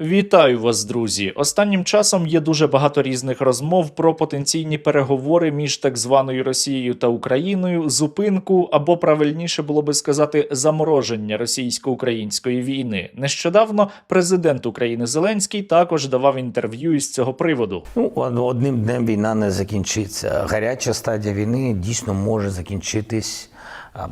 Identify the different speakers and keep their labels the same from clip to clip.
Speaker 1: Вітаю вас, друзі! Останнім часом є дуже багато різних розмов про потенційні переговори між так званою Росією та Україною, зупинку або правильніше було би сказати замороження російсько-української війни. Нещодавно президент України Зеленський також давав інтерв'ю із цього приводу.
Speaker 2: Ну, одним днем війна не закінчиться. Гаряча стадія війни дійсно може закінчитись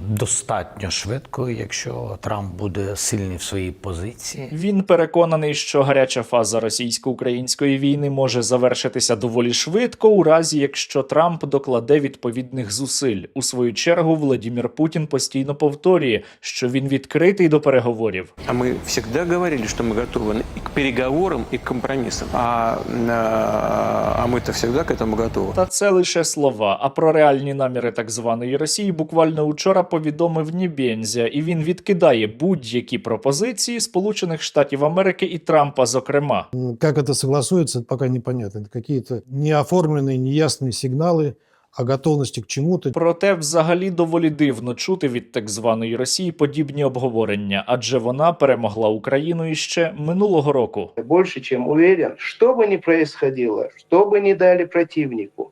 Speaker 2: достатньо швидко, якщо Трамп буде сильний в своїй позиції.
Speaker 1: Він переконаний, що гаряча фаза російсько-української війни може завершитися доволі швидко, у разі якщо Трамп докладе відповідних зусиль. У свою чергу Владімір Путін постійно повторює, що він відкритий до переговорів.
Speaker 3: А мы всегда говорили, что мы готовы и к переговорам, и к компромиссам. А, а, а мы-то всегда к этому готовы.
Speaker 1: Та це лише слова. А про реальні наміри так званої Росії буквально учора повідомив Нібензя, і він відкидає будь-які пропозиції Сполучених Штатів Америки і Трампа, зокрема.
Speaker 4: М, Как это согласуется, это пока непонятно. Это какие-то неоформленные, неясные сигналы о готовности к чему-то.
Speaker 1: Проте, взагалі, доволі дивно чути від так званої Росії подібні обговорення, адже вона перемогла Україну іще минулого року.
Speaker 5: больше чем уверен, что бы ни происходило, что бы ни дали противнику,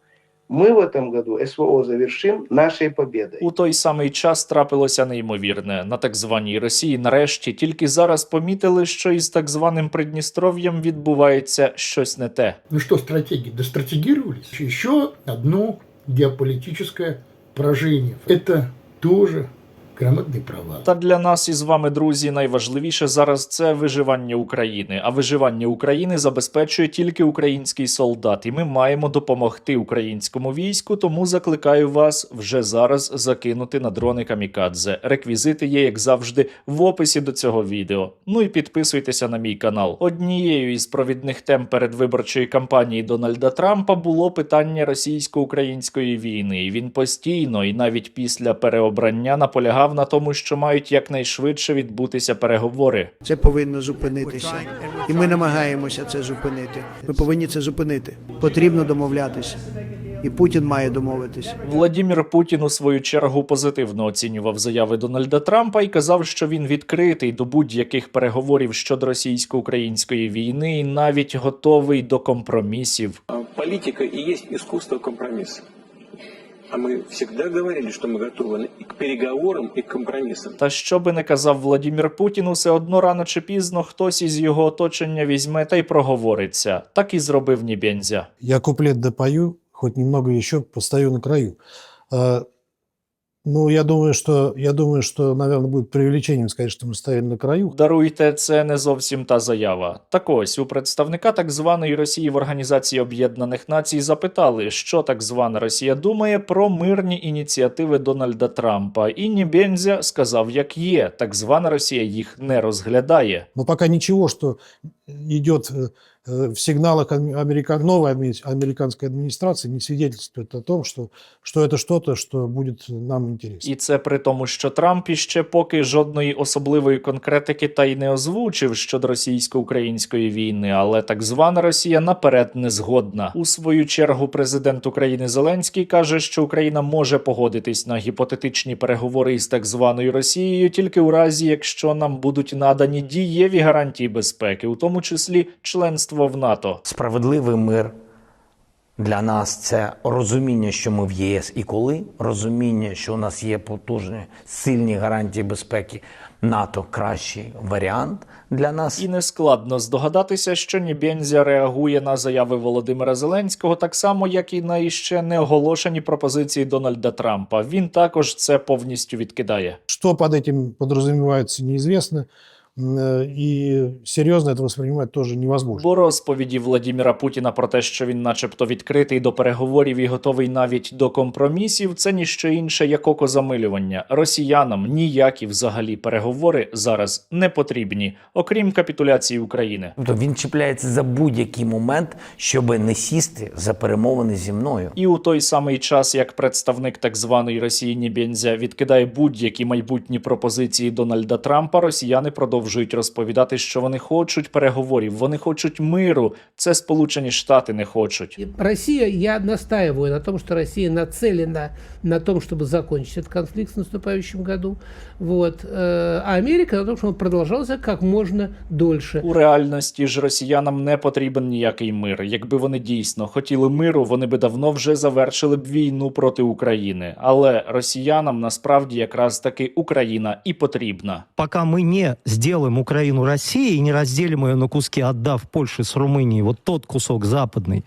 Speaker 5: мы в этом году СВО завершим нашей победой.
Speaker 1: У той самий час трапилося неймовірне. На так званій Росії нарешті тільки зараз помітили, що із так званим Придністров'ям відбувається щось не те.
Speaker 6: Ну что, стратегии? Достратегировались? Еще одно геополитическое поражение. Это тоже громадный провал.
Speaker 1: Та для нас із вами, друзі, найважливіше зараз це виживання України. А виживання України забезпечує тільки український солдат, і ми маємо допомогти українському війську. Тому закликаю вас вже зараз закинути на дрони камікадзе. Реквізити є, як завжди, в описі до цього відео. Ну і підписуйтеся на мій канал. Однією із провідних тем передвиборчої кампанії Дональда Трампа було питання російсько-української війни. І він постійно, і навіть після переобрання, наполягав на тому, що мають якнайшвидше відбутися переговори.
Speaker 7: Це повинно зупинитися. І ми намагаємося це зупинити. Ми повинні це зупинити. Потрібно домовлятися. І Путін має домовитися.
Speaker 1: Владімір Путін у свою чергу позитивно оцінював заяви Дональда Трампа і казав, що він відкритий до будь-яких переговорів щодо російсько-української війни і навіть готовий до компромісів.
Speaker 3: А Политика и есть искусство компромисса. А мы всегда говорили, что мы готовы и к переговорам, и к компромиссам.
Speaker 1: Та що би не казав Владімір Путін, усе одно рано чи пізно хтось із його оточення візьме та й проговориться. Так і зробив Нібензя.
Speaker 4: Я куплет допою, хоть немного еще постою на краю. А, Ну, я думаю, что, я думаю, что, наверное, будет преувеличением сказать, что мы стояли на краю.
Speaker 1: Даруйте, це не зовсім та заява. Так ось у представника так званої Росії в Організації Об'єднаних Націй запитали, що так звана Росія думає про мирні ініціативи Дональда Трампа. І Нібензя сказав, як є, так звана Росія їх не розглядає.
Speaker 4: Но пока ничего, что идет э, э, в сигналах ам- американ... новой американской администрации, не свидетельствует о том, что, что это что-то, что будет нам интересно.
Speaker 1: І це при тому, що Трамп іще поки жодної особливої конкретики та й не озвучив щодо російсько-української війни, але так звана Росія наперед не згодна. У свою чергу президент України Зеленський каже, що Україна може погодитись на гіпотетичні переговори із так званою Росією тільки у разі, якщо нам будуть надані дієві гарантії безпеки, у тому числі членство в НАТО.
Speaker 2: Справедливий мир для нас це розуміння, що ми в ЄС і коли, розуміння, що у нас є потужні сильні гарантії безпеки. НАТО кращий варіант для нас.
Speaker 1: І не складно здогадатися, що Нібензя реагує на заяви Володимира Зеленського так само, як і на іще не оголошені пропозиції Дональда Трампа. Він також це повністю відкидає.
Speaker 4: Что под этим подразумевается, неизвестно. М, э, И серьезно это воспринимать тоже невозможно.
Speaker 1: Бо розповіді Владіміра Путіна про те, що він, начебто, відкритий до переговорів і готовий навіть до компромісів, це ніщо інше як окозамилювання. Росіянам ніякі взагалі переговори зараз не потрібні, окрім капітуляції України.
Speaker 2: Тобто він чіпляється за будь-який момент, щоб не сісти за перемовини зі мною.
Speaker 1: І у той самий час, як представник так званої Росії Нібензя відкидає будь-які майбутні пропозиції Дональда Трампа, росіяни продовжують продовжують розповідати, що вони хочуть переговорів, вони хочуть миру. Це Сполучені Штати не хочуть.
Speaker 8: И Россия, я настаиваю на том, что Россия нацелена на том, чтобы закончить этот конфликт в наступающем году. Вот. Э, А Америка на том, чтобы он продолжался как можно дольше.
Speaker 1: У реальності ж росіянам не потрібен ніякий мир. Якби вони дійсно хотіли миру, вони би давно вже завершили б війну проти України. Але росіянам насправді якраз таки Україна і потрібна.
Speaker 9: пока мы не сделаем Украину Россией и не разделим ее на куски, отдав Польше с Румынией вот тот кусок западный,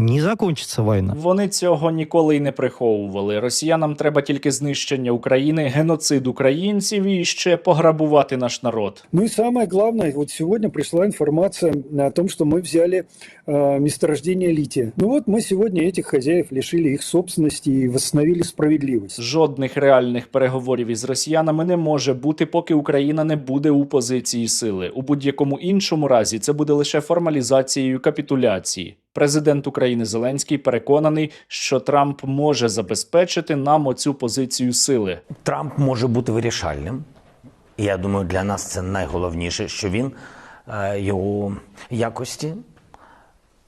Speaker 9: не закончится война.
Speaker 1: Вони цього ніколи й не приховували. Росіянам треба тільки знищення України, геноцид українців і ще пограбувати наш народ.
Speaker 10: Ну и самое главное, вот сегодня пришла информация о том, что мы взяли э, месторождение лития. Ну вот мы сегодня этих хозяев лишили их собственности и восстановили справедливость.
Speaker 1: Жодних реальних переговорів із росіянами не може бути, поки Україна не буде у позиції сили. У будь-якому іншому разі це буде лише формалізацією капітуляції. Президент України Зеленський переконаний, що Трамп може забезпечити нам оцю позицію сили.
Speaker 2: Трамп може бути вирішальним. Я думаю, для нас це найголовніше, що він е, його якості.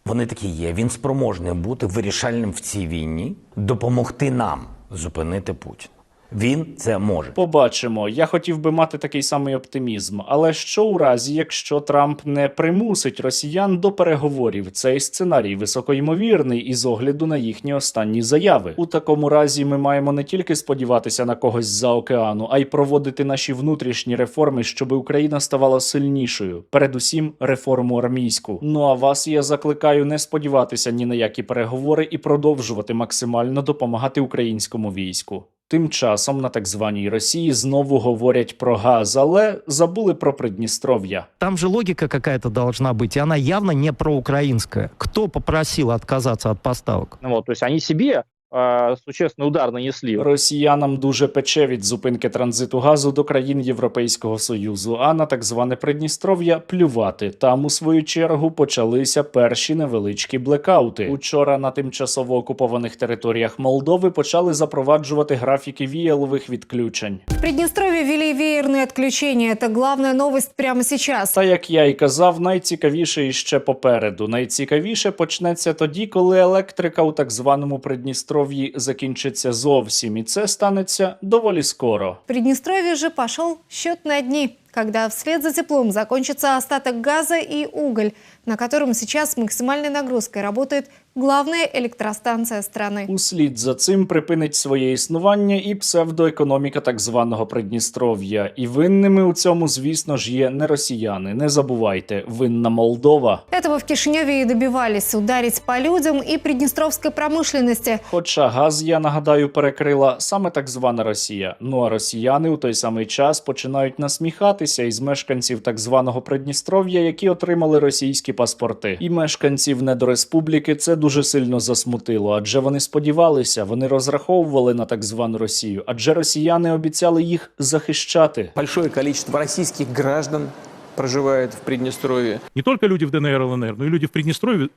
Speaker 2: Вони такі є. Він спроможний бути вирішальним в цій війні, допомогти нам зупинити Путіна. Він це може.
Speaker 1: Побачимо. Я хотів би мати такий самий оптимізм. Але що у разі, якщо Трамп не примусить росіян до переговорів? Цей сценарій високоймовірний із огляду на їхні останні заяви. У такому разі ми маємо не тільки сподіватися на когось за океану, а й проводити наші внутрішні реформи, щоб Україна ставала сильнішою. Передусім, реформу армійську. Ну а вас я закликаю не сподіватися ні на які переговори і продовжувати максимально допомагати українському війську. Тим часом на так званій Росії знову говорять про газ, але забули про Придністров'я.
Speaker 9: Там же логіка какая-то должна быть, и она явно не проукраинская. Кто попросил отказаться от поставок?
Speaker 11: Ну Вот, то есть они себе э, существенный удар нанесли.
Speaker 1: Росіянам дуже пече від зупинки транзиту газу до країн Європейського союзу, а на так зване Придністров'я плювати. Там у свою чергу почалися перші невеличкі блекаути. Учора на тимчасово окупованих територіях Молдови почали запроваджувати графіки віялових відключень.
Speaker 12: В Приднестровье ввели веерные отключения. Это главная новость прямо сейчас.
Speaker 1: Та як я й казав, найцікавіше іще попереду. Найцікавіше почнеться тоді, коли електрика у так званому Придністров'ї закінчиться зовсім, і це станеться доволі скоро.
Speaker 12: Придністров'я вже же щот на дни, когда вслед за теплом закончится остаток газа и уголь, на котором сейчас с максимальной нагрузкой работает главная электростанция страны.
Speaker 1: Услід за цим припинить своє існування і псевдоекономіка так званого Придністров'я. І винними у цьому, звісно ж, є не росіяни. Не забувайте, винна Молдова.
Speaker 12: Этого в Кишиневе и добивались ударить по людям и приднестровской промышленности.
Speaker 1: Хоча газ, я нагадаю, перекрила саме так звана Росія. Ну а росіяни у той самий час починають насміхатися із мешканців так званого Придністров'я, які отримали російські паспорти. І мешканців недореспубліки це дуже сильно засмутило, адже вони сподівалися, вони розраховували на так звану Росію, адже росіяни обіцяли їх захищати.
Speaker 13: Большое количество российских граждан проживает в Приднестровье.
Speaker 14: Не только люди в ДНР ЛНР, но и люди в Приднестровье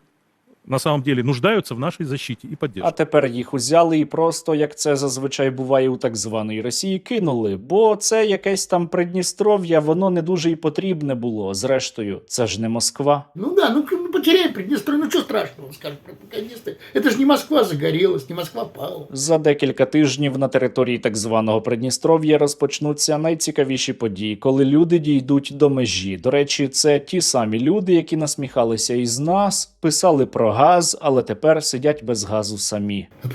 Speaker 14: на самом деле нуждаются в нашей защите і поддержке.
Speaker 1: А тепер їх узяли і просто, як це зазвичай буває у так званої Росії, кинули. Бо це якесь там Придністров'я, воно не дуже і потрібне було. Зрештою, це ж не Москва.
Speaker 6: Ну да, ну, ну потеряем Приднестровье, ну что страшного, скажут пропагандисты. Это же не Москва загорелась, не Москва пала.
Speaker 1: За декілька тижнів на території так званого Придністров'я розпочнуться найцікавіші події, коли люди дійдуть до межі. До речі, це ті самі люди, які насміхалися із нас, писали про газ, але тепер сидять без газу самі.
Speaker 6: А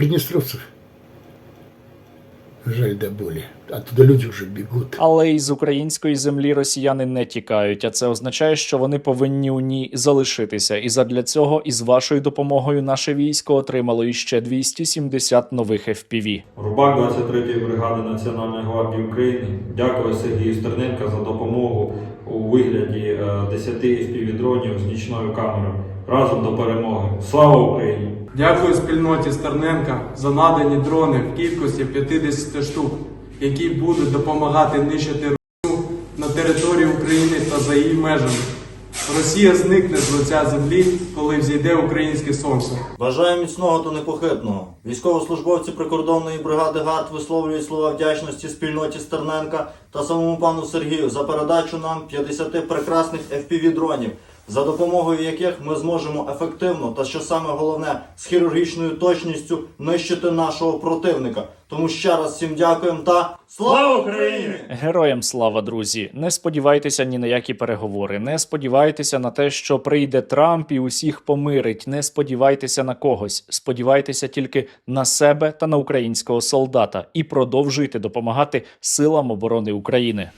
Speaker 6: жаль до боли. Оттуда люди уже бегут.
Speaker 1: Але із української землі росіяни не тікають, а це означає, що вони повинні у ній залишитися. І задля цього із вашою допомогою наше військо отримало іще 270 нових FPV.
Speaker 15: Рубак 23-ї бригади Національної гвардії України дякую Сергію Стерненка за допомогу у вигляді е, 10 FPV-дронів з нічною камерою. Разом до перемоги. Слава Україні!
Speaker 16: Дякую спільноті Стерненка за надані дрони в кількості 50 штук, які будуть допомагати нищити Росію на території України та за її межами. Росія зникне з лиця землі, коли взійде українське сонце.
Speaker 17: Бажаю міцного та непохитного. Військовослужбовці прикордонної бригади ГАРД висловлюють слова вдячності спільноті Стерненка та самому пану Сергію за передачу нам 50 прекрасних FPV-дронів, за допомогою яких ми зможемо ефективно та що саме головне з хірургічною точністю нищити нашого противника. Тому ще раз всім дякуємо та слава Україні!
Speaker 1: Героям слава, друзі! Не сподівайтеся ні на які переговори. Не сподівайтеся на те, що прийде Трамп і усіх помирить. Не сподівайтеся на когось. Сподівайтеся тільки на себе та на українського солдата і продовжуйте допомагати силам оборони України.